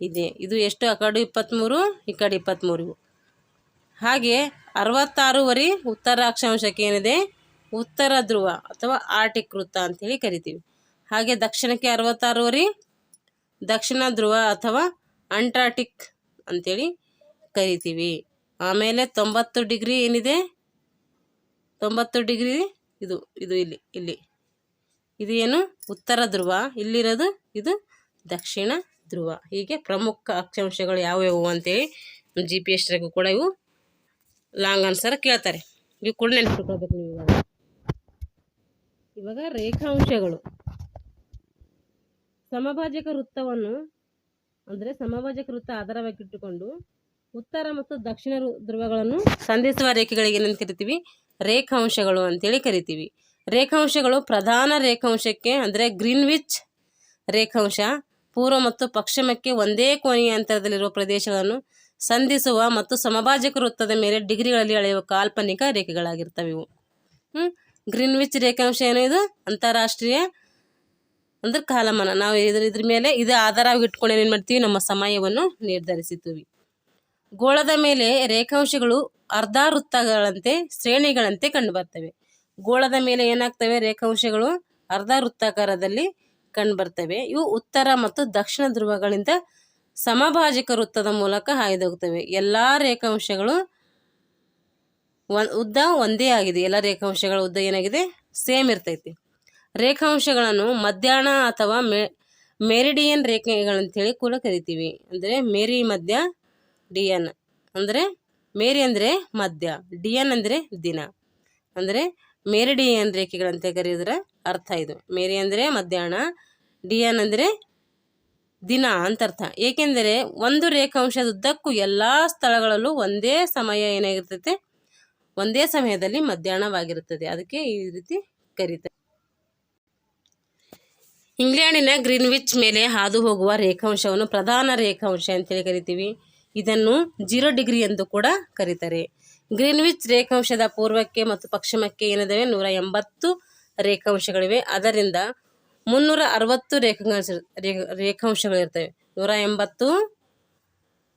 A: ಇದೆ. ಇದು ಎಷ್ಟು? ಆ ಕಡೆ ಇಪ್ಪತ್ತ್ಮೂರು ಈ ಕಡೆ ಇಪ್ಪತ್ತ್ಮೂರು ಹಾಗೆ ಅರವತ್ತಾರೂವರೆ ಉತ್ತರಾಕ್ಷಾಂಶಕ್ಕೆ ಏನಿದೆ? ಉತ್ತರ ಧ್ರುವ ಅಥವಾ ಆರ್ಟಿಕ್ ವೃತ್ತ ಅಂತೇಳಿ ಕರಿತೀವಿ. ಹಾಗೆ ದಕ್ಷಿಣಕ್ಕೆ ಅರವತ್ತಾರೂವರೆ ದಕ್ಷಿಣ ಧ್ರುವ ಅಥವಾ ಅಂಟಾರ್ಟಿಕ್ ಅಂತೇಳಿ ಕರಿತೀವಿ. ಆಮೇಲೆ ತೊಂಬತ್ತು ಡಿಗ್ರಿ ಏನಿದೆ? ತೊಂಬತ್ತು ಡಿಗ್ರಿ ಇದು ಇದು ಇಲ್ಲಿ ಇಲ್ಲಿ. ಇದು ಏನು? ಉತ್ತರ ಧ್ರುವ. ಇಲ್ಲಿರೋದು ಇದು ದಕ್ಷಿಣ ಧ್ರುವ. ಹೀಗೆ ಪ್ರಮುಖ ಅಕ್ಷಾಂಶಗಳು ಯಾವ್ಯಾವು ಅಂತೇಳಿ ಜಿ ಪಿ ಎಸ್ ಕೂಡ ಇವು ಲಾಂಗ್ ಆನ್ಸರ್ ಕೇಳ್ತಾರೆ. ಇವು ಕೂಡ ನೆನಪಿಟ್ಕೊಳ್ಬೇಕು ನೀವು ಇವಾಗ ರೇಖಾಂಶಗಳು. ಸಮಭಾಜಕ ವೃತ್ತವನ್ನು, ಅಂದರೆ ಸಮಭಾಜಕ ವೃತ್ತ ಆಧಾರವಾಗಿಟ್ಟುಕೊಂಡು ಉತ್ತರ ಮತ್ತು ದಕ್ಷಿಣ ಧ್ರುವಗಳನ್ನು ಸಂಧಿಸುವ ರೇಖೆಗಳಿಗೆ ಏನಂತ ಕರಿತೀವಿ? ರೇಖಾಂಶಗಳು ಅಂತೇಳಿ ಕರಿತೀವಿ. ರೇಖಾಂಶಗಳು ಪ್ರಧಾನ ರೇಖಾಂಶಕ್ಕೆ, ಅಂದರೆ ಗ್ರೀನ್ವಿಚ್ ರೇಖಾಂಶ, ಪೂರ್ವ ಮತ್ತು ಪಶ್ಚಿಮಕ್ಕೆ ಒಂದೇ ಕೋಣೆಯ ಅಂತರದಲ್ಲಿರುವ ಪ್ರದೇಶಗಳನ್ನು ಸಂಧಿಸುವ ಮತ್ತು ಸಮಭಾಜಕ ವೃತ್ತದ ಮೇಲೆ ಡಿಗ್ರಿಗಳಲ್ಲಿ ಅಳೆಯುವ ಕಾಲ್ಪನಿಕ ರೇಖೆಗಳಾಗಿರ್ತವೆ ಇವು? ಗ್ರೀನ್ವಿಚ್ ರೇಖಾಂಶ ಏನು ಇದು ಅಂತಾರಾಷ್ಟ್ರೀಯ ಅಂದ್ರೆ ಕಾಲಮಾನ. ನಾವು ಇದ್ರ ಇದ್ರ ಮೇಲೆ ಇದು ಆಧಾರವಾಗಿ ಇಟ್ಕೊಂಡು ಏನು ಮಾಡ್ತೀವಿ? ನಮ್ಮ ಸಮಯವನ್ನು ನಿರ್ಧರಿಸುತ್ತೀವಿ ಗೋಳದ ಮೇಲೆ ರೇಖಾಂಶಗಳು ಅರ್ಧ ವೃತ್ತಗಳಂತೆ, ಶ್ರೇಣಿಗಳಂತೆ ಕಂಡುಬರ್ತವೆ. ಗೋಳದ ಮೇಲೆ ಏನಾಗ್ತವೆ? ರೇಖಾಂಶಗಳು ಅರ್ಧ ವೃತ್ತಾಕಾರದಲ್ಲಿ ಕಂಡುಬರ್ತವೆ. ಇವು ಉತ್ತರ ಮತ್ತು ದಕ್ಷಿಣ ಧ್ರುವಗಳಿಂದ ಸಮಭಾಜಕ ವೃತ್ತದ ಮೂಲಕ ಹಾಯ್ದೋಗ್ತವೆ. ಎಲ್ಲ ರೇಖಾಂಶಗಳು ಒನ್ ಉದ್ದ ಒಂದೇ ಆಗಿದೆ. ಎಲ್ಲ ರೇಖಾಂಶಗಳ ಉದ್ದ ಏನಾಗಿದೆ? ಸೇಮ್ ಇರ್ತೈತಿ. ರೇಖಾಂಶಗಳನ್ನು ಮಧ್ಯಾಹ್ನ ಅಥವಾ ಮೆ ಮೆರಿಡಿಯನ್ ರೇಖೆಗಳಂತೇಳಿ ಕೂಡ ಕರಿತೀವಿ. ಅಂದರೆ ಮೇರಿ, ಮಧ್ಯ, ಡಿಯನ್. ಅಂದರೆ ಮೇರಿ ಅಂದರೆ ಮಧ್ಯ, ಡಿಯನ್ ಅಂದರೆ ದಿನ. ಅಂದರೆ ಮೇರಿಡಿಯನ್ ರೇಖೆಗಳಂತೆ ಕರೆಯೋದ್ರ ಅರ್ಥ ಇದು. ಮೇರಿ ಅಂದರೆ ಮಧ್ಯಾಹ್ನ, ಡಿಯನ್ ಅಂದರೆ ದಿನ ಅಂತ ಅರ್ಥ. ಏಕೆಂದರೆ ಒಂದು ರೇಖಾಂಶದ ಉದ್ದಕ್ಕೂ ಎಲ್ಲ ಸ್ಥಳಗಳಲ್ಲೂ ಒಂದೇ ಸಮಯ ಏನಾಗಿರ್ತೈತೆ? ಒಂದೇ ಸಮಯದಲ್ಲಿ ಮಧ್ಯಾಹ್ನವಾಗಿರುತ್ತದೆ. ಅದಕ್ಕೆ ಈ ರೀತಿ ಕರೀತಾರೆ. ಇಂಗ್ಲೆಂಡಿನ ಗ್ರೀನ್ವಿಚ್ ಮೇಲೆ ಹಾದು ಹೋಗುವ ರೇಖಾಂಶವನ್ನು ಪ್ರಧಾನ ರೇಖಾಂಶ ಅಂತೇಳಿ ಕರಿತೀವಿ. ಇದನ್ನು ಜೀರೋ ಡಿಗ್ರಿ ಎಂದು ಕೂಡ ಕರೀತಾರೆ. ಗ್ರೀನ್ವಿಚ್ ರೇಖಾಂಶದ ಪೂರ್ವಕ್ಕೆ ಮತ್ತು ಪಶ್ಚಿಮಕ್ಕೆ ಏನಿದಾವೆ? ನೂರ ಎಂಬತ್ತು ರೇಖಾಂಶಗಳಿವೆ. ಅದರಿಂದ ಮುನ್ನೂರ ಅರವತ್ತು ರೇಖಾಂಶ ರೇಖ- ರೇಖಾಂಶಗಳಿರ್ತವೆ ನೂರ ಎಂಬತ್ತು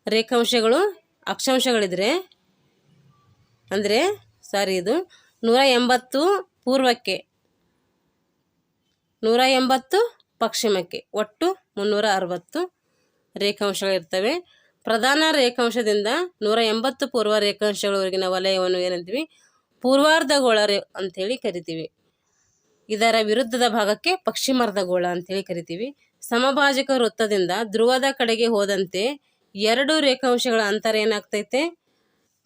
A: ರೇಖಾಂಶಗಳು ಅಕ್ಷಾಂಶಗಳಿದ್ರೆ ಅಂದರೆ ಸಾರಿ ಇದು ನೂರ ಎಂಬತ್ತು ಪೂರ್ವಕ್ಕೆ, ನೂರ ಎಂಬತ್ತು ಪಶ್ಚಿಮಕ್ಕೆ, ಒಟ್ಟು ಮುನ್ನೂರ ಅರವತ್ತು ರೇಖಾಂಶಗಳಿರ್ತವೆ. ಪ್ರಧಾನ ರೇಖಾಂಶದಿಂದ ನೂರ ಎಂಬತ್ತು ಪೂರ್ವ ರೇಖಾಂಶಗಳವರೆಗಿನ ವಲಯವನ್ನು ಏನಂತೀವಿ? ಪೂರ್ವಾರ್ಧಗೋಳ ರೇ ಅಂಥೇಳಿ ಕರಿತೀವಿ. ಇದರ ವಿರುದ್ಧದ ಭಾಗಕ್ಕೆ ಪಶ್ಚಿಮಾರ್ಧಗೋಳ ಅಂಥೇಳಿ ಕರಿತೀವಿ. ಸಮಭಾಜಕ ವೃತ್ತದಿಂದ ಧ್ರುವದ ಕಡೆಗೆ ಹೋದಂತೆ ಎರಡು ರೇಖಾಂಶಗಳ ಅಂತರ ಏನಾಗ್ತೈತೆ?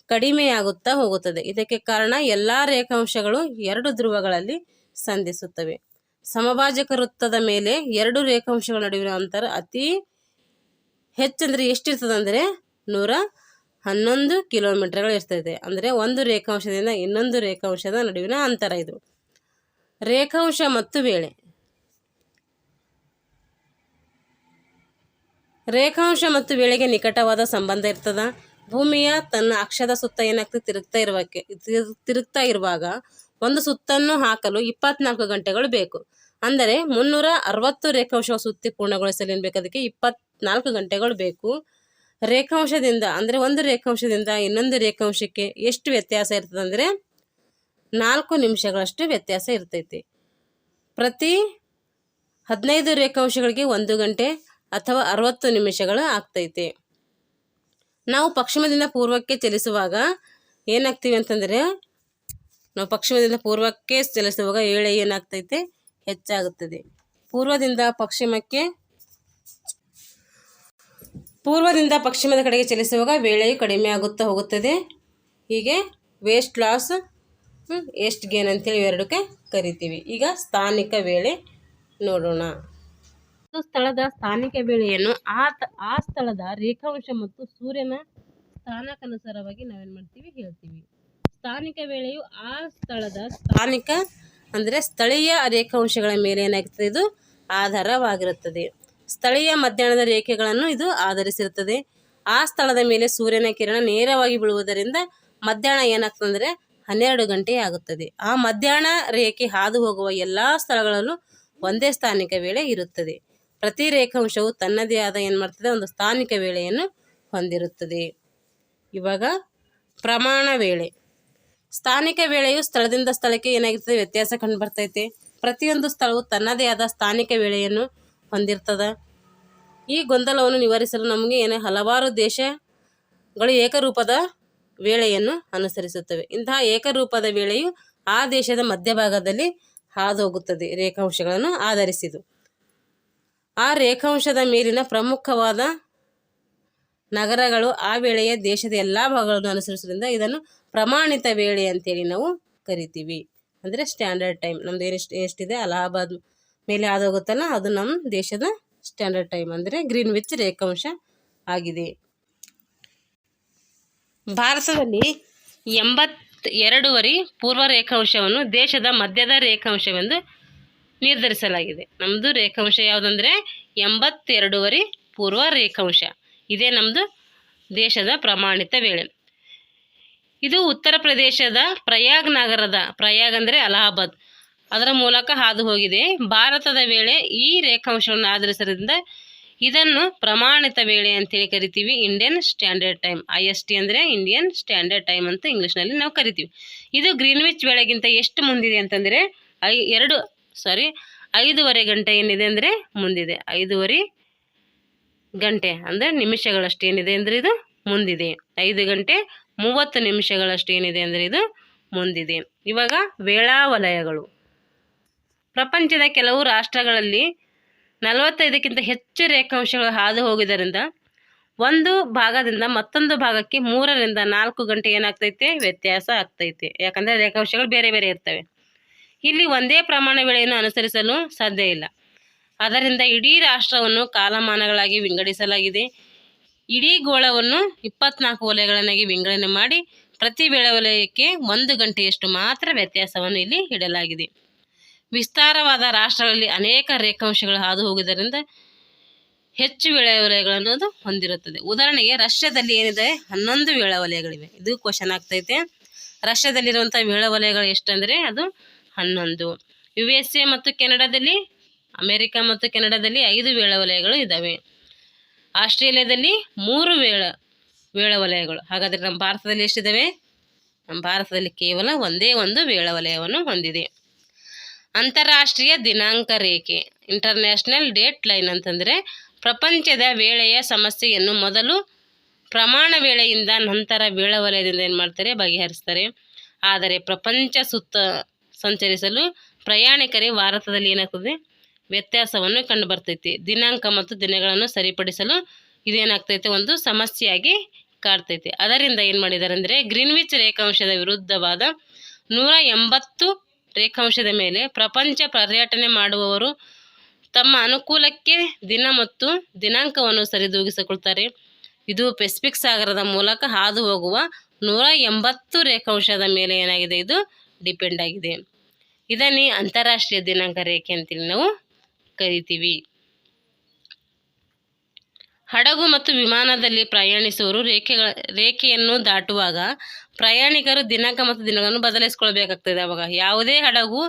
A: ಕಡಿಮೆಯಾಗುತ್ತಾ ಹೋಗುತ್ತದೆ. ಇದಕ್ಕೆ ಕಾರಣ ಎಲ್ಲ ರೇಖಾಂಶಗಳು ಎರಡು ಧ್ರುವಗಳಲ್ಲಿ ಸಂಧಿಸುತ್ತವೆ. ಸಮಭಾಜಕ ವೃತ್ತದ ಮೇಲೆ ಎರಡು ರೇಖಾಂಶಗಳ ನಡುವಿನ ಅಂತರ ಅತಿ ಹೆಚ್ಚಂದ್ರೆ ಎಷ್ಟಿರ್ತದೆ ಅಂದರೆ ನೂರ ಹನ್ನೊಂದು ಕಿಲೋಮೀಟರ್ಗಳು ಇರ್ತದೆ. ಅಂದರೆ ಒಂದು ರೇಖಾಂಶದಿಂದ ಇನ್ನೊಂದು ರೇಖಾಂಶದ ನಡುವಿನ ಅಂತರ ಇದು. ರೇಖಾಂಶ ಮತ್ತು ವೇಳೆ. ರೇಖಾಂಶ ಮತ್ತು ವೇಳೆಗೆ ನಿಕಟವಾದ ಸಂಬಂಧ ಇರ್ತದ. ಭೂಮಿಯ ತನ್ನ ಅಕ್ಷದ ಸುತ್ತ ಏನಾಗ್ತದೆ? ತಿರುಗ್ತಾ ಇರುವಕ್ಕೆ ತಿರು- ತಿರುಗ್ತಾ ಇರುವಾಗ ಒಂದು ಸುತ್ತನ್ನು ಹಾಕಲು ಇಪ್ಪತ್ನಾಲ್ಕು ಗಂಟೆಗಳು ಬೇಕು. ಅಂದರೆ ಮುನ್ನೂರ ಅರವತ್ತು ರೇಖಾಂಶ ಸುತ್ತಿ ಪೂರ್ಣಗೊಳಿಸಲು ಏನು ಬೇಕು? ಅದಕ್ಕೆ ಇಪ್ಪತ್ನಾಲ್ಕು ಗಂಟೆಗಳು ಬೇಕು. ರೇಖಾಂಶದಿಂದ, ಅಂದರೆ ಒಂದು ರೇಖಾಂಶದಿಂದ ಇನ್ನೊಂದು ರೇಖಾಂಶಕ್ಕೆ ಎಷ್ಟು ವ್ಯತ್ಯಾಸ ಇರ್ತದೆ? ಅಂದರೆ ನಾಲ್ಕು ನಿಮಿಷಗಳಷ್ಟು ವ್ಯತ್ಯಾಸ ಇರ್ತೈತಿ. ಪ್ರತಿ ಹದಿನೈದು ರೇಖಾಂಶಗಳಿಗೆ ಒಂದು ಗಂಟೆ ಅಥವಾ ಅರವತ್ತು ನಿಮಿಷಗಳು ಆಗ್ತೈತೆ. ನಾವು ಪಶ್ಚಿಮದಿಂದ ಪೂರ್ವಕ್ಕೆ ಚಲಿಸುವಾಗ ಏನಾಗ್ತೀವಿ ಅಂತಂದರೆ, ನಾವು ಪಶ್ಚಿಮದಿಂದ ಪೂರ್ವಕ್ಕೆ ಚಲಿಸುವಾಗ ಏಳೆ ಏನಾಗ್ತೈತೆ? ಹೆಚ್ಚಾಗುತ್ತದೆ. ಪೂರ್ವದಿಂದ ಪಶ್ಚಿಮಕ್ಕೆ ಪೂರ್ವದಿಂದ ಪಶ್ಚಿಮದ ಕಡೆಗೆ ಚಲಿಸುವಾಗ ವೇಳೆಯು ಕಡಿಮೆ ಆಗುತ್ತಾ ಹೋಗುತ್ತದೆ. ಹೀಗೆ ವೇಸ್ಟ್ ಲಾಸ್ ಎಷ್ಟು ಗೇನ್ ಅಂತೇಳಿ ಎರಡಕ್ಕೆ ಕರಿತೀವಿ. ಈಗ ಸ್ಥಾನಿಕ ವೇಳೆ ನೋಡೋಣ. ಒಂದು ಸ್ಥಳದ ಸ್ಥಾನಿಕ ವೇಳೆಯನ್ನು ಆ ಆ ಸ್ಥಳದ ರೇಖಾಂಶ ಮತ್ತು ಸೂರ್ಯನ ಸ್ಥಾನಕ್ಕನುಸಾರವಾಗಿ ನಾವೇನು ಮಾಡ್ತೀವಿ ಹೇಳ್ತೀವಿ. ಸ್ಥಾನಿಕ ವೇಳೆಯು ಆ ಸ್ಥಳದ ಸ್ಥಾನಿಕ ಅಂದರೆ ಸ್ಥಳೀಯ ರೇಖಾಂಶಗಳ ಮೇಲೆ ಏನಾಗ್ತದೆ ಇದು ಆಧಾರವಾಗಿರುತ್ತದೆ. ಸ್ಥಳೀಯ ಮಧ್ಯಾಹ್ನದ ರೇಖೆಗಳನ್ನು ಇದು ಆಧರಿಸಿರುತ್ತದೆ. ಆ ಸ್ಥಳದ ಮೇಲೆ ಸೂರ್ಯನ ಕಿರಣ ನೇರವಾಗಿ ಬೀಳುವುದರಿಂದ ಮಧ್ಯಾಹ್ನ ಏನಾಗ್ತದೆ ಅಂದರೆ ಹನ್ನೆರಡು ಗಂಟೆ ಆಗುತ್ತದೆ. ಆ ಮಧ್ಯಾಹ್ನ ರೇಖೆ ಹಾದು ಹೋಗುವ ಎಲ್ಲ ಸ್ಥಳಗಳಲ್ಲೂ ಒಂದೇ ಸ್ಥಾನಿಕ ವೇಳೆ ಇರುತ್ತದೆ. ಪ್ರತಿ ರೇಖಾಂಶವು ತನ್ನದೇ ಆದ ಏನು ಮಾಡ್ತದೆ? ಒಂದು ಸ್ಥಾನಿಕ ವೇಳೆಯನ್ನು ಹೊಂದಿರುತ್ತದೆ. ಇವಾಗ ಪ್ರಮಾಣ ವೇಳೆ. ಸ್ಥಾನಿಕ ವೇಳೆಯು ಸ್ಥಳದಿಂದ ಸ್ಥಳಕ್ಕೆ ಏನಾಗಿರ್ತದೆ? ವ್ಯತ್ಯಾಸ ಕಂಡು ಬರ್ತೈತೆ. ಪ್ರತಿಯೊಂದು ಸ್ಥಳವು ತನ್ನದೇ ಆದ ಸ್ಥಾನಿಕ ವೇಳೆಯನ್ನು ಹೊಂದಿರ್ತದ. ಈ ಗೊಂದಲವನ್ನು ನಿವಾರಿಸಲು ನಮಗೆ ಏನೇ ಹಲವಾರು ದೇಶಗಳು ಏಕರೂಪದ ವೇಳೆಯನ್ನು ಅನುಸರಿಸುತ್ತವೆ. ಇಂತಹ ಏಕರೂಪದ ವೇಳೆಯು ಆ ದೇಶದ ಮಧ್ಯಭಾಗದಲ್ಲಿ ಹಾದು ಹೋಗುತ್ತದೆ. ರೇಖಾಂಶಗಳನ್ನು ಆಧರಿಸಿದು ಆ ರೇಖಾಂಶದ ಮೇಲಿನ ಪ್ರಮುಖವಾದ ನಗರಗಳು ಆ ವೇಳೆಯ ದೇಶದ ಎಲ್ಲ ಭಾಗಗಳನ್ನು ಅನುಸರಿಸೋದ್ರಿಂದ ಇದನ್ನು ಪ್ರಮಾಣಿತ ವೇಳೆ ಅಂತೇಳಿ ನಾವು ಕರಿತೀವಿ. ಅಂದರೆ ಸ್ಟ್ಯಾಂಡರ್ಡ್ ಟೈಮ್ ನಮ್ದು ಎಷ್ಟು, ಎಷ್ಟಿದೆ? ಅಲಹಾಬಾದ್ ಮೇಲೆ ಆದೋಗುತ್ತಲ್ಲ ಅದು ನಮ್ಮ ದೇಶದ ಸ್ಟ್ಯಾಂಡರ್ಡ್ ಟೈಮ್ ಅಂದರೆ ಗ್ರೀನ್ ವಿಚ್ ರೇಖಾಂಶ ಆಗಿದೆ. ಭಾರತದಲ್ಲಿ ಎಂಬತ್ ಎರಡೂವರೆ ಪೂರ್ವ ರೇಖಾಂಶವನ್ನು ದೇಶದ ಮಧ್ಯದ ರೇಖಾಂಶವೆಂದು ನಿರ್ಧರಿಸಲಾಗಿದೆ. ನಮ್ಮದು ರೇಖಾಂಶ ಯಾವುದಂದರೆ ಎಂಬತ್ತೆರಡೂವರೆ ಪೂರ್ವ ರೇಖಾಂಶ. ಇದೇ ನಮ್ಮದು ದೇಶದ ಪ್ರಮಾಣಿತ ವೇಳೆ. ಇದು ಉತ್ತರ ಪ್ರದೇಶದ ಪ್ರಯಾಗ್ ನಗರದ, ಪ್ರಯಾಗ್ ಅಂದರೆ ಅಲಹಾಬಾದ್. ಅದರ ಮೂಲಕ ಹಾದು ಹೋಗಿದೆ ಭಾರತದ ವೇಳೆ ಈ ರೇಖಾಂಶವನ್ನು ಆಧರಿಸೋದ್ರಿಂದ ಇದನ್ನು ಪ್ರಮಾಣಿತ ವೇಳೆ ಅಂತೇಳಿ ಕರಿತೀವಿ. Indian standard time. I S T ಅಂದರೆ ಇಂಡಿಯನ್ ಸ್ಟ್ಯಾಂಡರ್ಡ್ ಟೈಮ್ ಅಂತ ಇಂಗ್ಲೀಷ್ನಲ್ಲಿ ನಾವು ಕರಿತೀವಿ. ಇದು ಗ್ರೀನ್ವಿಚ್ ವೇಳೆಗಿಂತ ಎಷ್ಟು ಮುಂದಿದೆ ಅಂತಂದರೆ, ಐ ಎರಡು ಸಾರಿ, ಐದೂವರೆ ಗಂಟೆ ಏನಿದೆ ಅಂದರೆ ಮುಂದಿದೆ. ಐದೂವರೆ ಗಂಟೆ ಅಂದರೆ ನಿಮಿಷಗಳಷ್ಟು ಏನಿದೆ ಅಂದರೆ ಇದು ಮುಂದಿದೆ. ಐದು ಗಂಟೆ ಮೂವತ್ತು ನಿಮಿಷಗಳಷ್ಟು ಏನಿದೆ ಅಂದರೆ ಇದು ಮುಂದಿದೆ. ಇವಾಗ ವೇಳಾವಲಯಗಳು. ಪ್ರಪಂಚದ ಕೆಲವು ರಾಷ್ಟ್ರಗಳಲ್ಲಿ ನಲವತ್ತೈದಕ್ಕಿಂತ ಹೆಚ್ಚು ರೇಖಾಂಶಗಳು ಹಾದು ಹೋಗಿದ್ದರಿಂದ ಒಂದು ಭಾಗದಿಂದ ಮತ್ತೊಂದು ಭಾಗಕ್ಕೆ ಮೂರರಿಂದ ನಾಲ್ಕು ಗಂಟೆ ಏನಾಗ್ತೈತೆ? ವ್ಯತ್ಯಾಸ ಆಗ್ತೈತೆ. ಯಾಕಂದರೆ ರೇಖಾಂಶಗಳು ಬೇರೆ ಬೇರೆ ಇರ್ತವೆ. ಇಲ್ಲಿ ಒಂದೇ ಪ್ರಮಾಣ ವೇಳೆಯನ್ನು ಅನುಸರಿಸಲು ಸಾಧ್ಯ ಇಲ್ಲ. ಅದರಿಂದ ಇಡೀ ರಾಷ್ಟ್ರವನ್ನು ಕಾಲಮಾನಗಳಾಗಿ ವಿಂಗಡಿಸಲಾಗಿದೆ. ಇಡೀ ಗೋಳವನ್ನು ಇಪ್ಪತ್ನಾಲ್ಕು ವಲಯಗಳನ್ನಾಗಿ ವಿಂಗಡಣೆ ಮಾಡಿ ಪ್ರತಿ ವೇಳೆ ವಲಯಕ್ಕೆ ಒಂದು ಗಂಟೆಯಷ್ಟು ಮಾತ್ರ ವ್ಯತ್ಯಾಸವನ್ನು ಇಲ್ಲಿ ಇಡಲಾಗಿದೆ. ವಿಸ್ತಾರವಾದ ರಾಷ್ಟ್ರಗಳಲ್ಲಿ ಅನೇಕ ರೇಖಾಂಶಗಳು ಹಾದು ಹೋಗುವುದರಿಂದ ಹೆಚ್ಚು ವೇಳೆ ವಲಯಗಳನ್ನು ಅದು ಹೊಂದಿರುತ್ತದೆ. ಉದಾಹರಣೆಗೆ ರಷ್ಯಾದಲ್ಲಿ ಏನಿದೆ? ಹನ್ನೊಂದು ವೇಳೆ ವಲಯಗಳಿವೆ ಇದು ಕ್ವಶನ್ ಆಗ್ತೈತೆ. ರಷ್ಯಾದಲ್ಲಿರುವಂಥ ವೇಳೆ ವಲಯಗಳು ಎಷ್ಟಂದರೆ ಅದು ಹನ್ನೊಂದು. ಯು ಎಸ್ ಎ ಮತ್ತು ಕೆನಡಾದಲ್ಲಿ, ಅಮೆರಿಕ ಮತ್ತು ಕೆನಡಾದಲ್ಲಿ ಐದು ವೇಳವಲಯಗಳು ಇದ್ದಾವೆ. ಆಸ್ಟ್ರೇಲಿಯಾದಲ್ಲಿ ಮೂರು ವೇಳ ವೇಳವಲಯಗಳು ಹಾಗಾದರೆ ನಮ್ಮ ಭಾರತದಲ್ಲಿ ಎಷ್ಟಿದ್ದಾವೆ? ನಮ್ಮ ಭಾರತದಲ್ಲಿ ಕೇವಲ ಒಂದೇ ಒಂದು ವೇಳವಲಯವನ್ನು ಹೊಂದಿದೆ. ಅಂತಾರಾಷ್ಟ್ರೀಯ ದಿನಾಂಕ ರೇಖೆ ಇಂಟರ್ನ್ಯಾಷನಲ್ ಡೇಟ್ ಲೈನ್ ಅಂತಂದರೆ ಪ್ರಪಂಚದ ವೇಳೆಯ ಸಮಸ್ಯೆಯನ್ನು ಮೊದಲು ಪ್ರಮಾಣ ವೇಳೆಯಿಂದ ನಂತರ ವೇಳವಲಯದಿಂದ ಏನು ಮಾಡ್ತಾರೆ? ಬಗೆಹರಿಸ್ತಾರೆ. ಆದರೆ ಪ್ರಪಂಚ ಸುತ್ತ ಸಂಚರಿಸಲು ಪ್ರಯಾಣಿಕರಿಗೆ ಭಾರತದಲ್ಲಿ ಏನಾಗ್ತದೆ? ವ್ಯತ್ಯಾಸವನ್ನು ಕಂಡು ಬರ್ತೈತಿ ದಿನಾಂಕ ಮತ್ತು ದಿನಗಳನ್ನು ಸರಿಪಡಿಸಲು ಇದೇನಾಗ್ತೈತೆ? ಒಂದು ಸಮಸ್ಯೆಯಾಗಿ ಕಾಡ್ತೈತೆ. ಅದರಿಂದ ಏನು ಮಾಡಿದ್ದಾರೆ ಅಂದರೆ ಗ್ರೀನ್ವಿಚ್ ರೇಖಾಂಶದ ವಿರುದ್ಧವಾದ ನೂರ ಎಂಬತ್ತು ರೇಖಾಂಶದ ಮೇಲೆ ಪ್ರಪಂಚ ಪರ್ಯಟನೆ ಮಾಡುವವರು ತಮ್ಮ ಅನುಕೂಲಕ್ಕೆ ದಿನ ಮತ್ತು ದಿನಾಂಕವನ್ನು ಸರಿದೂಗಿಸಿಕೊಳ್ತಾರೆ. ಇದು ಪೆಸಿಫಿಕ್ ಸಾಗರದ ಮೂಲಕ ಹಾದು ಹೋಗುವ ನೂರ ಎಂಬತ್ತು ರೇಖಾಂಶದ ಮೇಲೆ ಏನಾಗಿದೆ? ಇದು ಡಿಪೆಂಡ್ ಆಗಿದೆ. ಇದನ್ನೇ ಅಂತಾರಾಷ್ಟ್ರೀಯ ದಿನಾಂಕ ರೇಖೆ ಅಂತೇಳಿ ನಾವು ಕರಿತೀವಿ. ಹಡಗು ಮತ್ತು ವಿಮಾನದಲ್ಲಿ ಪ್ರಯಾಣಿಸುವವರು ರೇಖೆಗಳ, ರೇಖೆಯನ್ನು ದಾಟುವಾಗ ಪ್ರಯಾಣಿಕರು ದಿನಾಂಕ ಮತ್ತು ದಿನಗಳನ್ನು ಬದಲಿಸ್ಕೊಳ್ಬೇಕಾಗ್ತದೆ. ಅವಾಗ ಯಾವುದೇ ಹಡಗು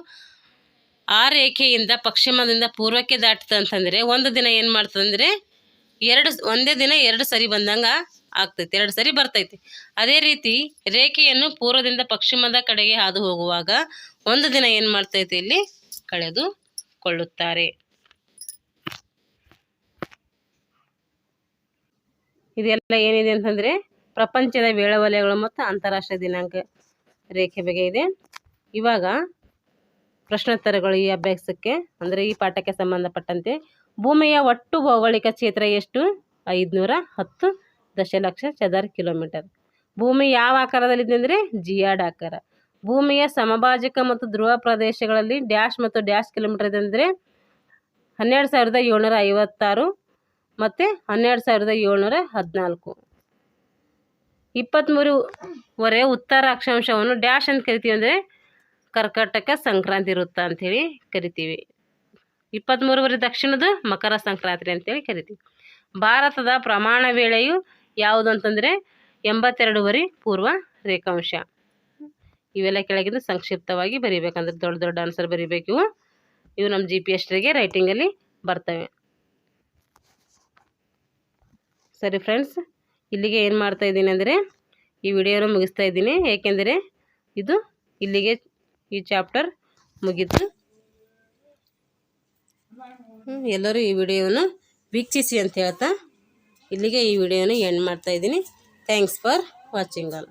A: ಆ ರೇಖೆಯಿಂದ ಪಶ್ಚಿಮದಿಂದ ಪೂರ್ವಕ್ಕೆ ದಾಟ್ತದೆ ಅಂತಂದರೆ ಒಂದು ದಿನ ಏನು ಮಾಡ್ತದಂದರೆ ಎರಡು, ಒಂದೇ ದಿನ ಎರಡು ಸರಿ ಬಂದಂಗೆ ಆಗ್ತೈತಿ, ಎರಡು ಸರಿ ಬರ್ತೈತಿ. ಅದೇ ರೀತಿ ರೇಖೆಯನ್ನು ಪೂರ್ವದಿಂದ ಪಶ್ಚಿಮದ ಕಡೆಗೆ ಹಾದು ಹೋಗುವಾಗ ಒಂದು ದಿನ ಏನು ಮಾಡ್ತೈತಿ ಇಲ್ಲಿ? ಕಳೆದುಕೊಳ್ಳುತ್ತಾರೆ. ಇದೆಲ್ಲ ಏನಿದೆ ಅಂತಂದರೆ ಪ್ರಪಂಚದ ವೇಳವಲಯಗಳು ಮತ್ತು ಅಂತಾರಾಷ್ಟ್ರೀಯ ದಿನಾಂಕ ರೇಖೆ ಬಗ್ಗೆ ಇದೆ. ಇವಾಗ ಪ್ರಶ್ನೋತ್ತರಗಳು ಈ ಅಭ್ಯಾಸಕ್ಕೆ, ಅಂದರೆ ಈ ಪಾಠಕ್ಕೆ ಸಂಬಂಧಪಟ್ಟಂತೆ ಭೂಮಿಯ ಒಟ್ಟು ಭೌಗೋಳಿಕ ಕ್ಷೇತ್ರ ಎಷ್ಟು? ಐದುನೂರ ಹತ್ತು. ದಶಲಕ್ಷ ಚದರ ಕಿಲೋಮೀಟರ್. ಭೂಮಿ ಯಾವ ಆಕಾರದಲ್ಲಿದೆ ಅಂದರೆ ಜಿಯಾಡ್ ಆಕಾರ. ಭೂಮಿಯ ಸಮಭಾಜಕ ಮತ್ತು ಧ್ರುವ ಪ್ರದೇಶಗಳಲ್ಲಿ ಡ್ಯಾಶ್ ಮತ್ತು ಡ್ಯಾಶ್ ಕಿಲೋಮೀಟರ್ ಇದೆ ಅಂದರೆ ಹನ್ನೆರಡು ಸಾವಿರದ ಏಳ್ನೂರ ಐವತ್ತಾರು ಮತ್ತು ಹನ್ನೆರಡು ಸಾವಿರದ ಏಳ್ನೂರ ಹದಿನಾಲ್ಕು. ಇಪ್ಪತ್ತ್ಮೂರುವರೆ ಉತ್ತರ ಅಕ್ಷಾಂಶವನ್ನು ಡ್ಯಾಶ್ ಅಂತ ಕರಿತೀವಿ ಅಂದರೆ ಕರ್ಕಾಟಕ ಸಂಕ್ರಾಂತಿ ವೃತ್ತ ಅಂಥೇಳಿ ಕರಿತೀವಿ. ಇಪ್ಪತ್ತ್ಮೂರುವರೆ ದಕ್ಷಿಣದ ಮಕರ ಸಂಕ್ರಾಂತಿ ಅಂತೇಳಿ ಕರಿತೀವಿ. ಭಾರತದ ಪ್ರಮಾಣ ವೇಳೆಯು ಯಾವುದು ಅಂತಂದರೆ ಎಂಬತ್ತೆರಡುವರೆ ಪೂರ್ವ ರೇಖಾಂಶ. ಇವೆಲ್ಲ ಕೆಳಗಿಂದ ಸಂಕ್ಷಿಪ್ತವಾಗಿ ಬರೀಬೇಕಂದ್ರೆ ದೊಡ್ಡ ದೊಡ್ಡ ಆನ್ಸರ್ ಬರಿಬೇಕು ಇವು. ಇವು ನಮ್ಮ ಜಿ ಪಿ ಎಸ್ಟ್ರಿಗೆ ರೈಟಿಂಗಲ್ಲಿ ಬರ್ತವೆ. ಸರಿ ಫ್ರೆಂಡ್ಸ್ ಇಲ್ಲಿಗೆ ಏನು ಮಾಡ್ತಾ ಇದ್ದೀನಿ ಅಂದರೆ ಈ ವಿಡಿಯೋನ ಮುಗಿಸ್ತಾ ಇದ್ದೀನಿ. ಏಕೆಂದರೆ ಇದು ಇಲ್ಲಿಗೆ ಈ ಚಾಪ್ಟರ್ ಮುಗೀತು. ಎಲ್ಲರೂ ಈ ವಿಡಿಯೋನ ವೀಕ್ಷಿಸಿ ಅಂತ ಹೇಳ್ತಾ ಇಲ್ಲಿಗೆ ಈ ವಿಡಿಯೋನ ಎಂಡ್ ಮಾಡ್ತಾ ಇದ್ದೀನಿ. Thanks for watching all